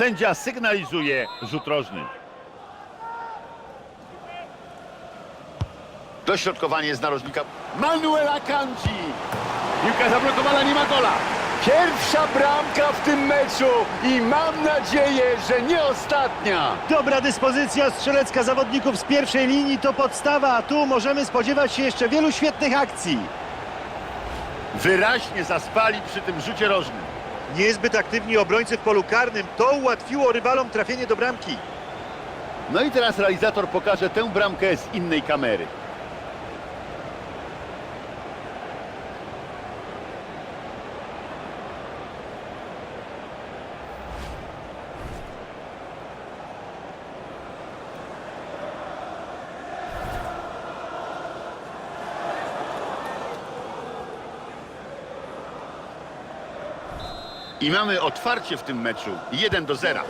Sędzia sygnalizuje rzut rożny. Dośrodkowanie z narożnika Manuela Kanji. Piłka zablokowana, nie ma gola. Pierwsza bramka w tym meczu i mam nadzieję, że nie ostatnia. Dobra dyspozycja strzelecka zawodników z pierwszej linii to podstawa, a tu możemy spodziewać się jeszcze wielu świetnych akcji. Wyraźnie zaspali przy tym rzucie rożnym. Niezbyt aktywni obrońcy w polu karnym, to ułatwiło rywalom trafienie do bramki. No i teraz realizator pokaże tę bramkę z innej kamery. I mamy otwarcie w tym meczu 1 do 0.